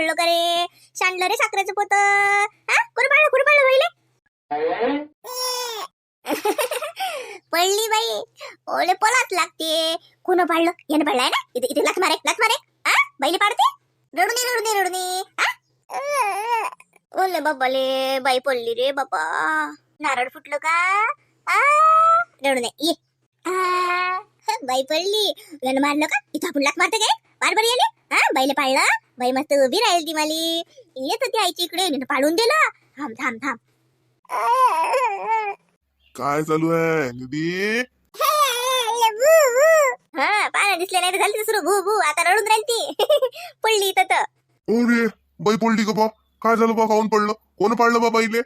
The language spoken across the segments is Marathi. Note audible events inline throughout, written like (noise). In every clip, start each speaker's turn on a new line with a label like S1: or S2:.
S1: पडलो का रे? सांडलं रे साखरेचं पोत. हा? कुठे पहिले पडली बाई ओले पलाच लागते. कोण पाडलं. याने पाडलाय ना? इथे इथे लाथ मारे लाथ मारे. हा? बैले पाडते? रडू दे रडू दे रडू दे हा? ओले बाबाले बाई पडली रे बाबा. नारळ फुटलं का? रडू दे ये बाई पडली. यानं मारलं का? इथं आपण लाथ मारते काय बार बरं याने हा? बाईले पाडलं बाई मस्त उभी राहील ती माली. येत होती आईची इकडे. पाडून दिलं. थांब थांब थांब.
S2: काय चालू आहे निधी?
S1: हा पाना दिसले नाही झाली सुरू. भू भू आता रडून राहील ती. (laughs) पडली इथं तर.
S2: ओ रे बाई पडली का बा? काय झालं बा? खाऊन पडलं? कोण पाडलं बा बाईले?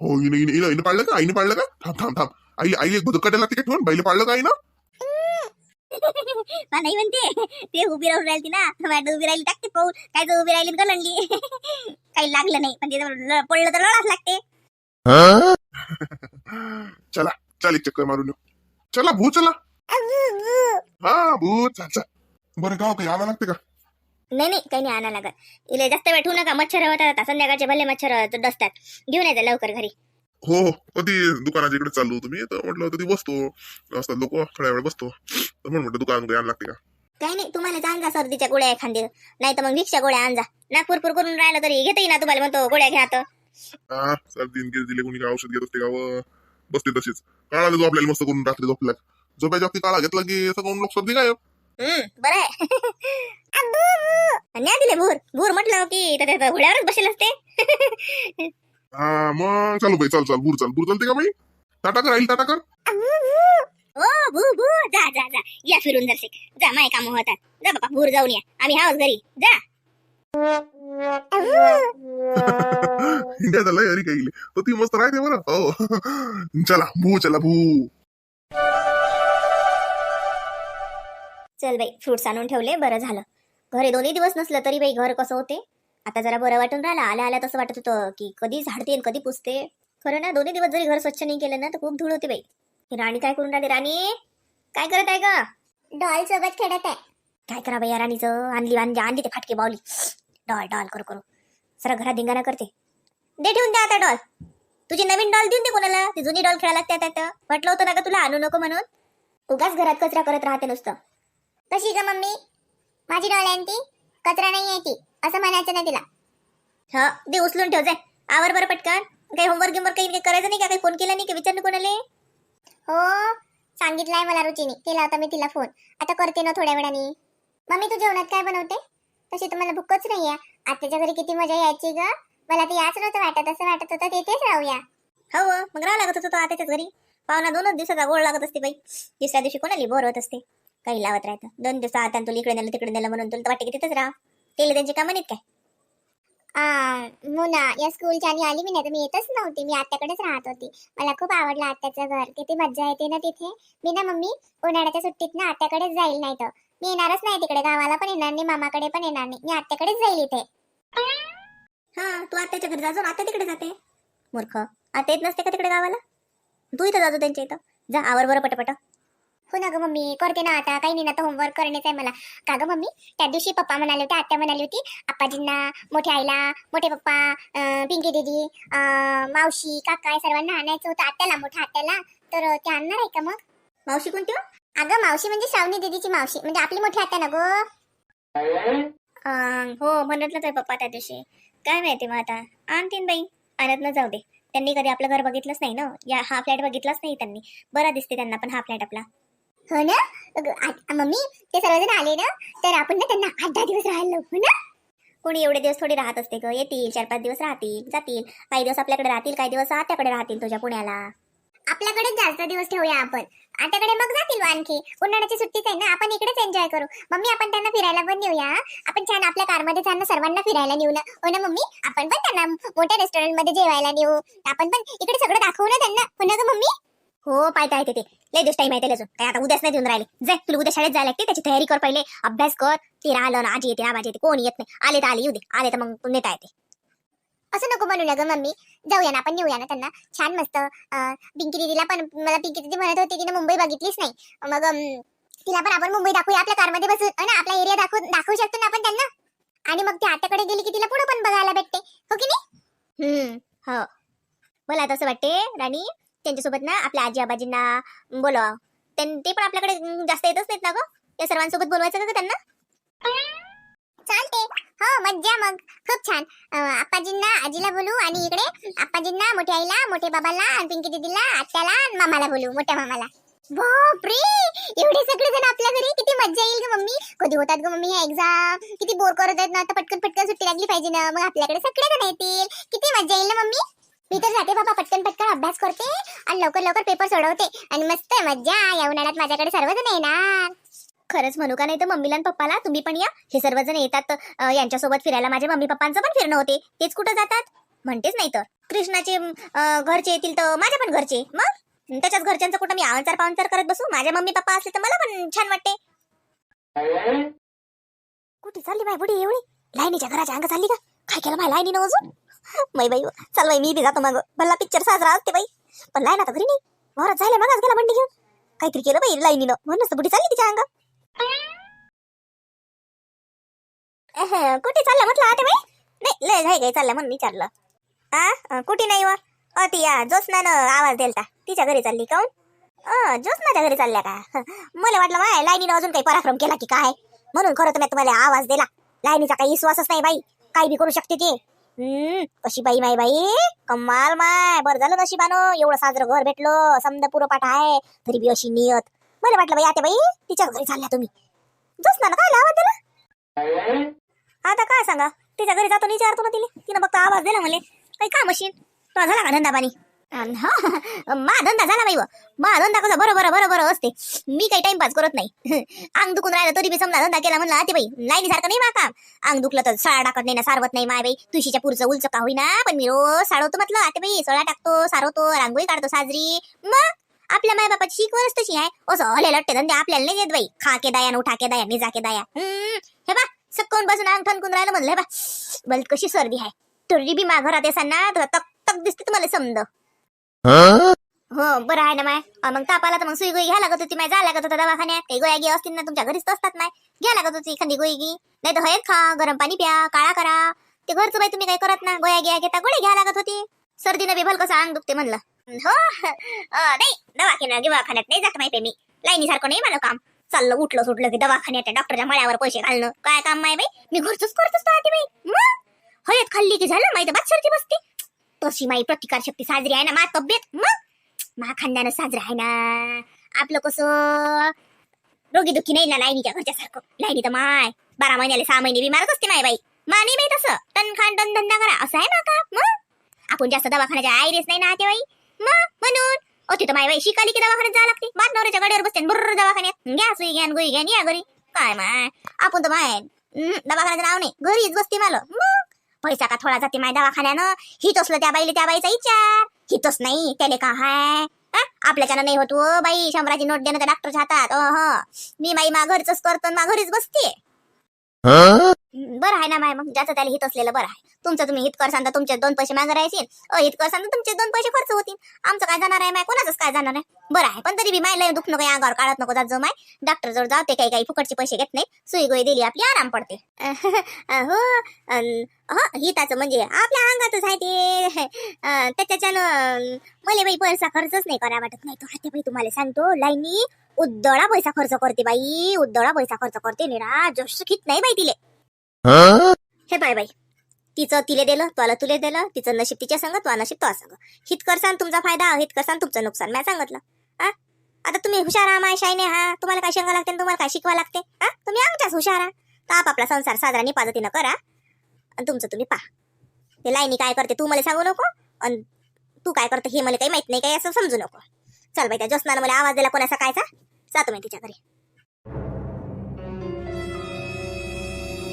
S2: हो हिने हिने हिने पाडलं का? आईने पाडलं का? थांब थांब थांब. आई आई एक कटायला लागते का ठेवून बाईले पाडलं का ना
S1: हा नाही म्हणते. ते उभी राहून राहिली ना. वाटत उभी राहिली टाकते पाहून काय तर उभी राहिली गलंडली. काही लागलं नाही. पण ते तर पडलं तर रडाच लागते. (laughs)
S2: चला चल एक चक्कर मारून चला भू चला. हा भू चल चल. बरं गाव काही आला लागते का?
S1: नाही नाही काही नाही आणा लागत. इले जास्त वेळ ठेवू नका. मच्छर होतात. आता संध्याकाळचे भले मच्छर डसतात. घेऊन यायचं लवकर घरी.
S2: हो हो. कधी दुकानाच्या इकडे चाललो होतो मी. तर म्हटलं कधी बसतो. असतात लोक थोड्या वेळ बसतो. म्हणून म्हटलं दुकान आण लागते का?
S1: काही नाही तुम्हाला आणजा सर्दीच्या गोळ्या एखादी. नाही तर मग रिक्षा गोळ्या आणजा. नागपूर पुर करून राहिलं तरी घेता ना तुम्हाला म्हणतो गोळ्या घ्या तर
S2: हा सर्दी दिले कोणी काय औषध घेत असते का व बसते तशीच. काळा देतो आपल्याला मस्त करून रात्री झोपल्या झोपायच्या वक्ती काळा घेतला की सगळं लोक सर्दी काय
S1: हम्म बरं आहे. (laughs) न्या दिले भूर. भूर म्हटलं की तर त्याचं घोड्यावरच बसेल असते. (laughs)
S2: हा मग चालू बाई चाल चाल बूर चाल. बूर चालते का बाई? टाटा कर राहील टाटा कर.
S1: ओ भू भू जा जा जा. या फिरून जरसे जा माय काम होतात. जा बाबा भूर जाऊन या. आम्ही हाऊस घरी. जा. (laughs)
S2: इंडिया झाला अरे काही तर ती मस्त राहते बरं. हो. चला भू चला भू.
S1: चल बाई फ्रुट्स आणून ठेवले बरं झालं. घरी दोन्ही दिवस नसलं तरी बाई घर कसं होते? आता जरा बरं वाटून राहिलं आल्या आल्या तसं वाटत होतं की कधी झाडते कधी पुसते. खरं ना दोन्ही दिवस जरी घर स्वच्छ नाही केलं ना तर खूप धूळ होते बाई. ही राणी काय करून राहिली राणी? काय करत आहे का डॉल सोबत खेळत आहे. काय करा बाई या राणीचं? आणली आणली आणली ते फाटके बावली. डॉल डॉल करू करू. सर घरात धिंगाणा करते. दे ठेवून द्या आता डॉल. तुझी नवीन डॉल देऊन दे कोणाला. ती जुनी डॉल खेळायला लागते आता म्हटलं होतं ना का तुला आणू नको म्हणून. उगाच घरात कचरा करत राहते नुसतं. कशी ग मम्मी? माझी डॉल आहे ती? कचरा नाही आहे ती. असं म्हणायचं नाही तिला. हा दे उचलून ठेव जाय. आवर बरं पटकन. काही होमवर्क गिमवर्क काही करायचं नाही का? काही फोन केला नाही का? विचारलं कोणाला हो सांगितलंय मला रुचीने. केला होता मी तिला फोन आता करते ना थोड्या वेळाने. मम्मी तू जेवणात काय बनवते? तशी तर मला भूकच नाही आहे आत्याच्या घरी किती मजा यायची ग. मला ते याच नव्हतं वाटत. असं वाटत होतं तिथेच राहूया. हो, हो मग राहा लागत होतं तो आत्याच्याच घरी. पाहुणा दोनच दिवसाचा गोळ लागत असते बाई. दुसऱ्या दिवशी कोणाला बोर होत असते? काही लावत राहतं. दोन दिवस आता तुला इकडे नेलं तिकडे नेलं म्हणून तुला वाटते की तिथेच राहा केले त्यांची कामं नाहीत काय? मुना हो या स्कूलच्या आणि आली मी नाही तर मी येतच नव्हती. मी आत्याकडेच राहत होती. मला खूप आवडलं आत्याचं घर. किती मज्जा येते ना तिथे. मी ना मम्मी उन्हाळ्याच्या सुट्टीत ना आत्याकडेच जाईल नाही तर मी येणारच नाही तिकडे. गावाला पण येणार नाही मामाकडे पण येणार नाही. मी आत्याकडेच जाईल इथे. हा तू आत्याच्या घरी जाजो आत्या तिकडे जाते. मूर्ख. आता येत नसते का तिकडे गावाला? तू इथं जाजो त्यांच्या इथं. जा आवर बरं पटपट. हो ना ग मम्मी करते ना आता. काही नाही ना तर होमवर्क करणेच आहे मला. का ग मम्मी? त्या दिवशी पप्पा म्हणाले होते आत्या म्हणाली होती आप्पाजींना मोठ्या आईला मोठे पप्पा पिंकी दीदी मावशी काका सर्वांना आणायचं होतं. आत्याला मोठ्या आत्याला. तर ते आणणार आहे का मग? मावशी कोणती हो? अगं मावशी म्हणजे श्रावणी दीदीची मावशी. म्हणजे आपली मोठी आत्या ना गो? अं, हो म्हणतलंच आहे पप्पा त्या दिवशी. काय माहिती मग आता. आणतीन बाई. आणत न जाऊ दे. त्यांनी कधी आपलं घर बघितलंच नाही ना? या हा फ्लॅट बघितलाच नाही त्यांनी. बरा दिसते त्यांना पण हा फ्लॅट आपला. हो ना? आ- मम्मी ते सर्वजण आले ना तर आपण ना त्यांना आठ दहा दिवस राहायला लावू, हो ना? कोणी एवढे दिवस थोडी राहत असते ग. येतील चार पाच दिवस राहतील जातील. काही दिवस आपल्याकडे राहतील काही दिवस आत्याकडे राहतील तुझ्या पुण्याला. आपल्याकडे जास्त दिवस ठेवूया आपण. आत्याकडे मग जातील आणखी. उन्हाळ्याची सुट्टीच आहे ना आपण इकडेच एन्जॉय करू. मम्मी आपण त्यांना फिरायला पण नेऊया. आपण छान आपल्या कारमध्ये त्यांना सर्वांना फिरायला नेऊ ना. हो ना मम्मी? आपण पण त्यांना मोठ्या रेस्टॉरंटमध्ये जेवायला नेऊ. आपण पण इकडे सगळं दाखवू ना त्यांना. हो ना ग मम्मी? हो पाहता येते ते. लय दिवस टाइम आहे त्याला अजून. काय आता उद्याच नाही देऊन राहिले. जाय तुला उद्या शाळेत जायला लागते त्याची तयारी कर पहिले. अभ्यास कर. ते राहिलं ना आजी येते आबाजी येते कोणी येत नाही. आले तर आले येऊ दे. आले तर मग नेता येते असं नको म्हणू ना ग मम्मी. जाऊया ना आपण नेऊया ना त्यांना. छान मस्त अं, पिंकी दीदीला पण मला पिंकी दीदी म्हणत होती की ना मुंबई बघितलीच नाही. मग
S3: तिला पण आपण मुंबई दाखवूया आपल्या कारमध्ये बसून आणि आपला एरिया दाखवू दाखवू शकतो ना आपण त्यांना. आणि मग ती आत्याकडे गेली की तिला पुढे पण बघायला भेटते. हो की नाही?
S1: हम्म हो. मला आता असं वाटते राणी त्यांच्यासोबत ना आपल्या आजी आबाजींना बोलवा. ते पण आपल्याकडे जास्त येतच नाहीत ना ग? या सर्वांसोबत बोलवायचं का त्यांना?
S3: चालते. हो मज्जा मग. खूप छान. आपाजींना आप्पाजींना आजीला बोलू आणि इकडे आप्पाजींना मोठ्या आईला मोठे बाबाला आणि पिंकी दीदीला आत्याला आणि मामाला बोलू मोठ्या मामाला. बापरे! एवढे सगळे जण आपल्या घरी? किती मज्जा येईल ग मम्मी. कधी होतात ग मम्मी ह्या एक्झाम किती बोर करत आहेत ना. आता पटकन पटकन सुट्टी लागली पाहिजे ना. मग आपल्याकडे सगळे जण येतील. किती मज्जा येईल ना मम्मी? मी तर जाते बाबा पटकन पटकन अभ्यास करते आणि लवकर लवकर पेपर सोडवते. आणि मस्त मज्जा या उन्हाळ्यात माझ्याकडे सर्वजण येणार.
S1: खरंच म्हणू का नाही तर मम्मीला आणि पप्पाला तुम्ही पण या. हे सर्वजण येतात. अं, यांच्यासोबत फिरायला माझ्या मम्मी पप्पांचं पण फिरणं होते. तेच कुठं जातात? म्हणतेच नाही तर. कृष्णाचे अं, घरचे येतील तर माझ्या पण घरचे. मग? त्याच्याच घरच्यांचं कुठं मी आवंचार पावंचार करत बसू? माझ्या मम्मी पप्पा असले तर मला पण छान वाटते. कुठे चालली बाय बुडी एवढी? लाईनीच्या घराच्या अंग चालली का? काय केलं माय लाईनीनं अजून? मै बाई चल बाई मी बी जातो मग. भल्ला पिक्चर साजरा असते बाई. पण लाईन आता घरी नाही. वावरात झाल्या मगच गेला बंडी घेऊन. काहीतरी केलं बाई लाईनीनं. म्हणूनच बुटी चालली तिच्या अंगा. कुठे चाललं म्हटलं आता बाई? नाही लय घाई घाई चाललं म्हणून विचारलं. हा कुठे नाही व? अ ती या ज्योत्स्नानं आवाज दिलता. तिच्या घरी चालली काऊन? अ ज्योत्स्नाच्या घरी चालल्या का? हं, मला वाटलं माय लाईनीनं अजून काही पराक्रम केला की काय? म्हणून खरं तर मी तुम्हाला आवाज दिला. लाईनीचा काही विश्वासच नाही बाई. काही बी करू शकते ते. हम्म. कशी बाई माय बाई? कमाल माय. बरं झालं नशिबानं. एवढं साजरं घर भेटलं. समजा पुरं पाठ आहे. तरी बी अशी नियत. मला वाटलं बाई आता बाई तिच्या घरी चालल्या तुम्ही. ज्योत्स्नानं काय आवाज दिला आता काय सांगा? तिच्या घरी जातो विचारतो ना तिने तिनं फक्त आवाज दिला मला काही काम असेल? तो झाला का धंदा पाणी? मा धंदा झाला बाई व. मा धंदा कसा बरोबर बरोबर असते. मी काही टाइमपास करत नाही. (laughs) अंग दुखून राहिलं तरी मी समजा धंदा केला म्हणला ते बाई लाईनी सारखं नाही मा काम. अंग दुखलं तर सळा टाकत नाही ना सारवत नाही माय बाई. तुळशीच्या पुरचं उलचं का होईना पण मी रोज साडवतो म्हटलं आता बाई सळा टाकतो सारवतो रांगोळी काढतो साजरी. मग? आपल्या माय बापाची शिकवणच तशी आहे. असं हले लट्टे धंदे आपल्याला नाही देत बाई. खाके दया दाया न दया के दाया. निजा हे बा सक्कून बसून अंग ठणकून राहिलं म्हणलं बा. बल कशी सर्दी आहे. तरी बी मा घरात येसाना तक तक दिसते तुम्हाला समज हो बरं आहे ना माय. अं, मग तापाला तर मग सुई गोळी घ्या लागत होती माय. जा लागत होता दवाखान्यात. काही गोळ्या गी असतील ना तुमच्या घरीच तर असतात माय. घ्या लागत होती एखादी गोळी गी नाही तर हयत खा गरम पाणी प्या काळा करा. ते घरचं बाई तुम्ही काही करत ना गोळ्या घ्या घेता गोळी घ्या लागत होती. सर्दीनं बिभल कसं अंग दुखते म्हणलं. हो अं, नाही दवाखान्यात दवाखान्यात नाही जात माहिती मी लाईनी सारखं नाही मला काम. चाललं उठलं सुटलं की दवाखान्यात त्या डॉक्टरच्या मळ्यावर पैसे घालणं. काय काम माय बाई? मी घरचंच करतच तर बाई. मग? हयत खाल्ली की झालं? माहिती बात सर्दी बसते. तशी माई प्रतिकार शक्ती साजरी आहे ना मा तब्येत? मग? मा खानदानच साजरा आहे ना. आपलं कसं? रोगी दुखी नाही ना लाईनीच्या घरच्या सारखं लाईनी तर माय. बारा महिन्याला सहा महिने बिमारच असते माय बाई. मा नाही बाई तसं. तन खान तन धंदा करा. असं आहे ना का मग? आपण जास्त दवाखान्याच्या आयरेस नाही ना ते बाई. मग? म्हणून? ओ तिथं माय बाई शिकाली की दवाखान्यात जावं लागते? बात नवऱ्याच्या गाडीवर बसते बरोबर दवाखान्यात. घ्या सुई घ्या गोळी घ्या या घरी. काय माय? आपण तर माय दवाखान्याचं नाव नाही. घरीच बसते मला. मग? पैसा का थोडा जाते माय दवाखान्यानं? हित असलं त्या बाईले त्या बाईचा विचार. हितच नाही त्याले का हाय? आपल्याच्यानं नाही होत हो बाई. शंभराची नोट देणं त्या डॉक्टरच्या हातात. अह मी माई मा घरच करतो मा घरीच बसते बरं आहे ना माय मग ज्याचं त्याला हित असलेलं बरं आहे. तुमचं तुम्ही हित करसान तर तुमचे दोन पैसे मागे राहायचे हित करसान सांगता तुमचे दोन पैसे खर्च होतील. आमचं काय जाणार आहे माय? कोणाचंच काय जाणार आहे? बरं आहे पण तरी बी माय लय दुखणं काही अंगावर काढत नको जात जो माय. डॉक्टर जवळ जाते काही काही फुकटचे पैसे घेत नाही. सुई गोळी दिली आपली आराम पडते. हो हो हिताचं म्हणजे आपल्या अंगातच आहे ते. त्याच्याच्यानं मला बाई पैसा खर्चच नाही करा वाटत नाही तो हाते बाई तुम्हाला सांगतो लाईनी उद्दळा पैसा खर्च करते बाई उद्दळा पैसा खर्च करते निरा जस खित नाही बाई तिले. हे बाय बाई तिचं तिले दिलं तुला तुले दिलं तिचं नशीब तिच्या सांग तुला नशीब तुला सांग. हित करसान तुमचा फायदा हित करसान तुमचं नुकसान मी सांगितलं. हा आता तुम्ही हुशार हा माय शायने हा तुम्हाला काय शंका लागते तुम्हाला काय शिकवा लागते? हा तुम्ही आमच्याच हुशार हा तर आपापला संसार साजरा निपाजतीनं करा. आणि तुमचं तुम्ही पहा. ते लाईनी काय करते तू मला सांगू नको आणि तू काय करते हे मला काही माहीत नाही काही असं समजू नको. चल बाई त्या ज्योत्नानं मला आवाज दिला कोणाचा कायचा? जातो मी तिच्या घरी.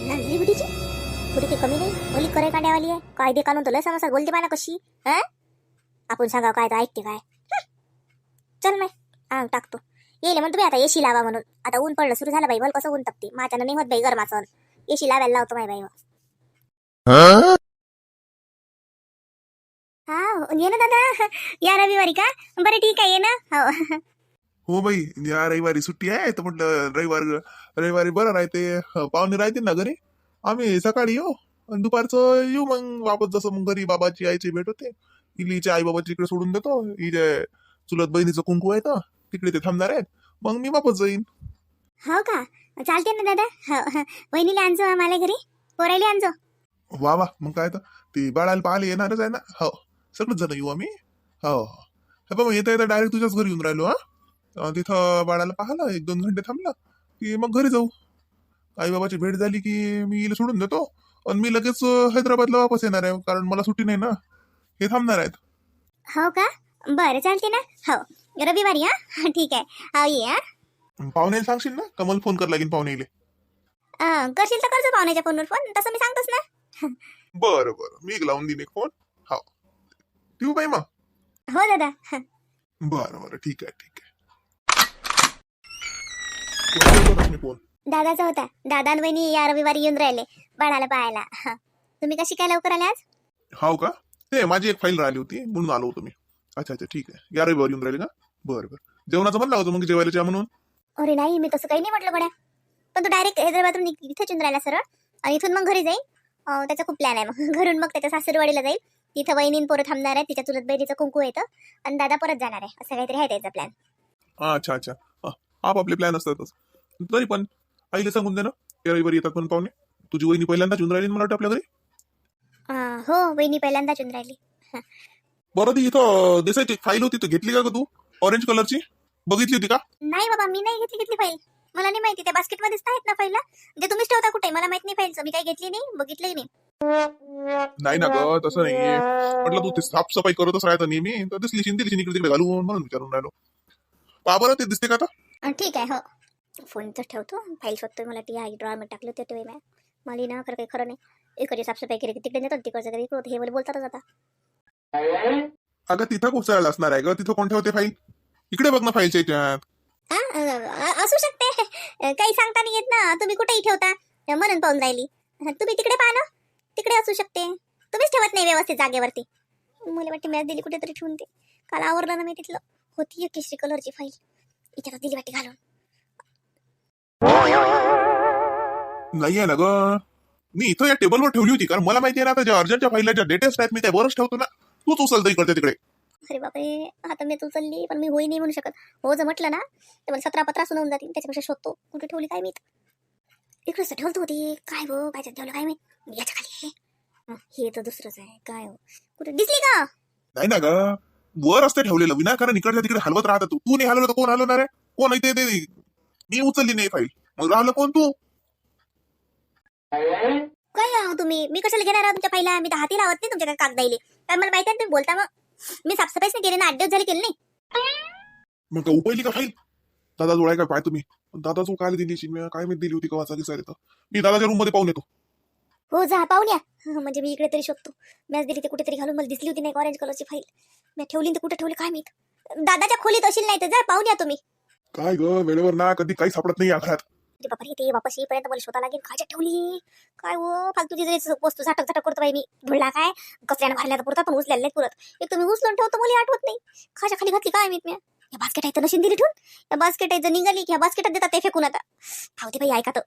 S1: नांदली बुडीची काही कमी नाही? बोली करे कांड्यावाली आहे. कायदे कानून तुला समजा बोलते पाना कशी हा? आपण सांगा काय तर ऐकते काय? चल माय हा टाकतो. येईल म्हणतो मी आता एशी लावा म्हणून. आता ऊन पडलं सुरू झालं बाई. बोल कसं ऊन तपते. माझ्यानं नाही होत बाई गरमाचं. एशी लावायला लावतो माय बाई. हा. हो. ये ना दादा. या रविवारी का? बरं ठीक आहे ये ना. हो.
S2: हो बाई या रविवारी सुट्टी आहे तर म्हटलं रविवार रविवारी बरं राहते. हं, पाहुणे राहते ना घरी? आम्ही सकाळी येऊ आणि दुपारचं येऊ मग वापस. जसं मग घरी बाबाची आईची भेट होते इलीच्या आई बाबाची इकडे सोडून देतो. हिच्या चुलत बहिणीचं कुंकू आहे तर तिकडे ते थांबणार आहेत. मग मी वापस जाईन.
S1: हो का? चालते ना दादा. हो हो. वहिनीला आणजो आम्हाला घरी. पोरायला आणजो.
S2: वा वा. मग काय तर. ते बाळाला पाहायला येणारच आहे ना. हो. सगळंच जण येऊ आम्ही. हो. हो हे बघ येता येता डायरेक्ट तुझ्याच घरी येऊन राहिलो हा? अं, तिथं बाळाला पाहिलं एक दोन घंटे थांबला की मग घरी जाऊ. आई बाबाची भेट झाली की मी हिला सोडून देतो आणि मी लगेच अं, हैदराबादला वापस येणार आहे कारण मला सुट्टी नाही ना. हे थांबणार आहेत.
S1: हो का? बरं चालते ना. हो रविवारी हा? ठीक आहे. हो ये हा?
S2: पाहुण्याला सांगशील ना? का मला फोन कर लागेल पाहुण्याले.
S1: अं, करशील तर करजो पाहुण्याच्या फोनवर फोन. तसं मी सांगतोच ना.
S2: बरं बरं. मी एक लावून देईन एक फोन. हो. ठेवू बाई मग?
S1: हो दादा.
S2: बरं बरं. ठीक आहे ठीक आहे. फोन
S1: दादाचा होता. दादा आणि वहिनी या रविवारी येऊन राहिले बाळाला पाहायला. हा. तुम्ही कशी काय लवकर आले आज?
S2: हाव का? ते माझी एक फाईल राहिली होती म्हणून आलो होतो मी. अच्छा अच्छा ठीक आहे. या रविवारी येऊन राहिले का? बरं बरं. जेवणाचं म्हणलं होतं मग जेवायला या म्हणून?
S1: अरे नाही मी तसं काही नाही म्हटलं गड्या. पण तो डायरेक्ट हैदराबादून इथेच येऊन राहिला सरळ. आणि इथून मग घरी जाईल अं, त्याचा खूप प्लॅन आहे मग. (laughs) घरून मग त्याच्या सासूरवाडीला जाईल तिथं वहिनीन पोरं थांबणार आहे तिच्या चुलत बहिणीचं कुंकू येतं. आणि दादा परत जाणार आहे. असं काहीतरी आहे त्याचा प्लॅन
S2: अच्छा अच्छा. हा, आपापले प्लॅन असतातच. तरी पण आईला सांगून दे ना या रविवारी येतात पण पाहुणे. तुझी वहिनी पहिल्यांदा येऊन राहिली ना मला वाटतं आपल्या घरी?
S1: हो वहिनी पहिल्यांदाच येऊन राहिली.
S2: बरं ती इथं देसाईची फाईल होती तर घेतली का ग तू? ऑरेंज कलरची बघितली होती का?
S1: नाही बाबा मी नाही घेतली घेतली फाईल मला नाही माहिती त्या बास्केटमध्येच आहेत ना फाईला जे तुम्हीच ठेवता कुठे? मला माहीत नाही फाईलचं मी काही घेतली नाही बघितलंही नाही.
S2: नाही ना ग तसं नाहीये. म्हटलं तू ते साफसफाई करतच राहतं नेहमी तर दिसली शिंदे इकडे तिकडे घालून म्हणून विचारून राहिलो. पहा बरं ते दिसते का आता?
S1: अं, ठीक आहे हो. फोनच ठेवतो. फाईल शोधतोय मला ती आई ड्रॉवर टाकलं ते ठेवे मॅम मला ना खरं काही खरं नाही. इकडे साफसफाई केली तिकडे नेतो तिकडचं कधी इकडं. हे मला बोलतातच आता.
S2: अगं तिथं कोसळायला असणार आहे ग. तिथं कोण ठेवते फाईल? इकडे बघ ना फाईलच्या
S1: हा, असू शकते. काही सांगता नाही येत ना. तुम्ही कुठेही ठेवता. म्हणून पाहून राहिली. तुम्ही तिकडे पाहा ना. तिकडे असू शकते. तुम्हीच ठेवत नाही व्यवस्थित जागेवरती. मला वाटते मॅच दिली कुठेतरी ठेवून ते काल आवरलं ना मी तिथलं. होती एक केशरी कलरची फाईल. इथे दिली वाटी घालून.
S2: नाही आहे ना ग. मी इथं या टेबलवर ठेवली होती कारण मला माहिती आहे ना आता ज्या अर्जंटच्या फाईलला ज्या डेटेस्ट आहेत मी त्यावरच ठेवतो ना. तूच उचलतं इकडे तिकडे.
S1: अरे बापरे. आता मी उचलली पण मी होई नाही म्हणू शकत. हो जर म्हटलं ना तर मला सतरा पत्रा सुनावून जातील. त्याच्यापेक्षा शोधतो. कुठे ठेवली काय मी इकडेच तर ठेवतो होती. काय हो काय ठेवलं काय मी याच्या खाली हं, तर दुसरंच आहे. काय हो? कुठे? दिसली का?
S2: नाही ना ग. वर असते ठेवलेलं विनाकारण इकडच्या तिकडे हलवत राहत तू. तू नाही हलवलं तर कोण हलवणार आहे? कोण ते? मी उचलली नाही फाईल. मग राहिलं कोण तू?
S1: काय आहो तुम्ही? मी कशाला घेणार तुमच्या पहिला मी तर हाती लावत नाही तुमच्या कागदाईले काय मला माहिती आहे ना तुम्ही बोलता मग? मी साफसफाईच नाही केली ना आठ दिवस झाले केली नाही.
S2: मग का उपयली का फाईल? दादा जोडाय काय पाय तुम्ही? दादा जो काय दिली शिन्या काय माहिती दिली होती का वाचा दिसायला तर. मी दादाच्या रूममध्ये पाहून येतो.
S1: हो जा पाहून या. हं, (laughs) म्हणजे मी इकडे तरी शोधतो. मॅच दिली ते कुठेतरी घालून. मला दिसली होती नाही ऑरेंज कलरची फाईल. मी ठेवली तर कुठे ठेवली काय माहीत? दादाच्या खोलीत असेल नाही तर जा पाहून या तुम्ही.
S2: काय ग? वेळेवर ना कधी काही सापडत नाही या घरात.
S1: बापरे ते वापस येईपर्यंत मला शोधा लागेल. काय ठेवली. काय हो? फालतू जरी वस्तू झाटक झाटक करतो बाई मी. धुळला काय? कचऱ्यानं भरल्या तर पुरता पण उचलेल्या नाही पुरत. एक तुम्ही उचलून ठेवतो मला आठवत नाही. खाच्या खाली घातली काय मी? या बास्केट आहे तर नशीन दिली ठेवून. या बास्केट आहे जर निघाली की या बास्केटात देतात ते फेकून आता. खावते बाई ऐका तर.